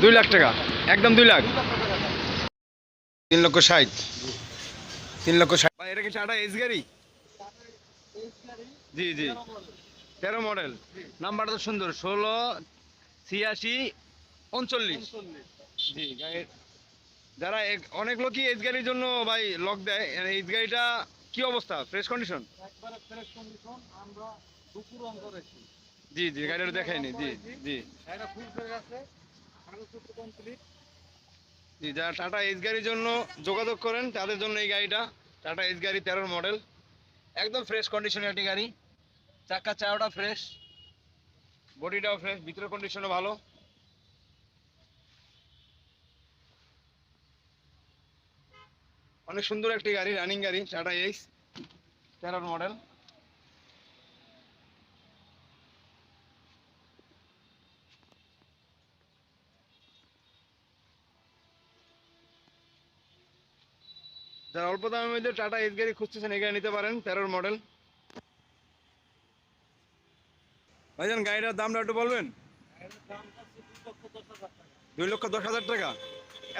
দুই লাখ টাকা। একদম দুই লাখ। তিন লক্ষ ষাট। তিন লক্ষ ষাট। এটা কি টাটা এস গাড়ি? জি জি। তেরো মডেল। নাম্বারটা তো সুন্দর। ষোলো ছিয়াশি উনচল্লিশ। জি গাড়ির যারা এক- অনেক লোকই এস গাড়ির জন্য ভাই লক দেয়। এই গাড়িটা কি অবস্থা? ফ্রেশ কন্ডিশন একবারে ফ্রেশ কন্ডিশন আমরা দুপুর অন করেছি জি জি গাড়িটা দেখায়নি জি জি। আছে। কমপ্লিট জি, যারা টাটা এস গাড়ির জন্য যোগাযোগ করেন, তাদের জন্য এই গাড়িটা, টাটা এস গাড়ি তেরোর মডেল একদম ফ্রেশ কন্ডিশনের একটি গাড়ি। চাকা চাওটা ফ্রেশ বডিটাও ফ্রেশ ভিতরের কন্ডিশনও ভালো। অনেক সুন্দর একটি গাড়ি রানিং গাড়ি, টাটা এক্স তেরোর মডেল যারা অল্প দামের মধ্যে টাটা এস গাড়ি খুঁজতেছেন এই গাড়ি নিতে পারেন তেরোর মডেল ভাইজান গাড়িটার দামটা একটু বলবেন? দুই লক্ষ দশ হাজার টাকা।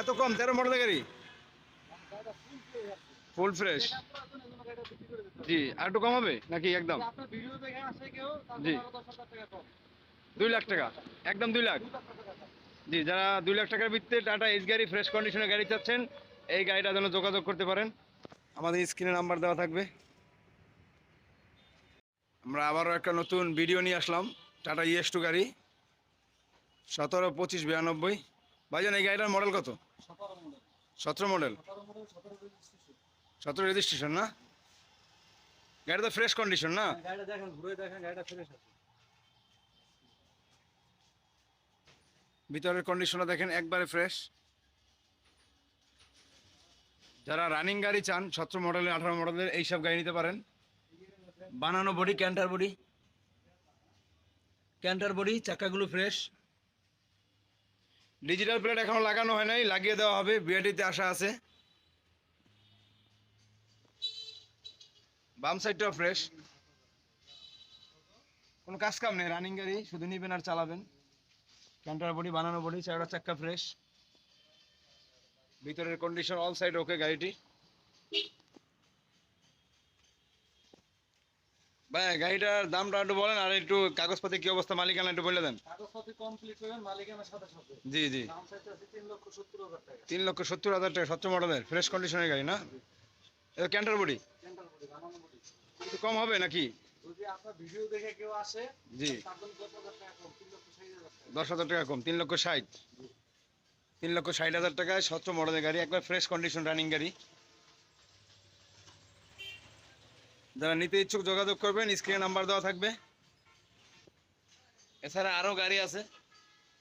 এত কম তেরো মডেলের গাড়ি? ফুল ফ্রেশ জি আর একটু কম হবে? নাকি একদম? জি। দুই লাখ টাকা। একদম দুই লাখ। জি যারা দুই লাখ টাকার ভিত্তিতে টাটা এস গাড়ি ফ্রেশ কন্ডিশনের গাড়ি চাচ্ছেন এই গাড়িটার জন্য যোগাযোগ করতে পারেন। আমাদের স্ক্রিনে নাম্বার দেওয়া থাকবে। আমরা আবারও একটা নতুন ভিডিও নিয়ে আসলাম টাটা ইএস টু গাড়ি সতেরো পঁচিশ বিরানব্বই। ভাইজান এই গাড়িটার মডেল কত? সতেরো মডেল। সতেরো রেজিস্ট্রেশন। না? গাড়ি তো ফ্রেশ কন্ডিশন না? গাড়িটা দেখেন ঘুরে দেখেন গাড়িটা ফ্রেশ আছে। ভিতরের কন্ডিশনটা দেখেন একবারে ফ্রেশ যারা রানিং গাড়ি চান, সতেরো মডেলের আঠারো মডেলের এইসব গাড়ি নিতে পারেন। বানানো body canter body. Canter body, চাকাগুলো ফ্রেশ ডিজিটাল প্লেট এখনও লাগানো হয় নাই, লাগিয়ে দেওয়া হবে বিআরটিতে আসা আছে। বাম সাইডটাও ফ্রেশ কোনো কাজ কাম নেই রানিং গাড়ি, শুধু নিবেন আর চালাবেন। ক্যান্টার বডি, বানানো বডি, চারটা চাক্কা ফ্রেশ ভিতরের কন্ডিশন অল সাইড ওকে গাড়িটি। ভাই গাড়িটার দামটা একটু বলেন আর একটু কাগজপাতি কি অবস্থা মালিকানা একটু বলে দেন। কাগজপাতি কমপ্লিট করবেন মালিকানার সাথে সাথে। জি জি। দাম চাইতে আছে তিন লক্ষ সত্তর হাজার টাকা। তিন লক্ষ সত্তর হাজার টাকা সত্তর মডেলের ফ্রেশ কন্ডিশনের গাড়ি না? এটা ক্যান্টার বডি সেন্ট্রাল বডি বানানো বডি একটু কম হবে নাকি? যদি আপনার ভিডিও দেখে কেউ আসে জি। তার জন্য হাজার টাকা কম তিন লক্ষ ষাট হাজার টাকা। হাজার টাকা কম তিন লক্ষ ষাট। তিন লক্ষ ষাট হাজার টাকায় সত্তর মডেলের গাড়ি, একবার ফ্রেশ কন্ডিশন রানিং গাড়ি। যারা নিতে ইচ্ছুক যোগাযোগ করবেন স্ক্রিনে নাম্বার দেওয়া থাকবে। এছাড়া আরও গাড়ি আছে।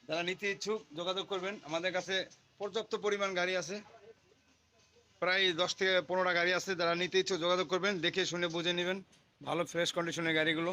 যারা নিতে ইচ্ছুক যোগাযোগ করবেন, আমাদের কাছে পর্যাপ্ত পরিমাণ গাড়ি আছে। প্রায় দশ থেকে পনেরোটা গাড়ি আছে, যারা নিতে ইচ্ছুক যোগাযোগ করবেন, দেখে শুনে বুঝে নেবেন। ভালো ফ্রেশ কন্ডিশনের গাড়িগুলো।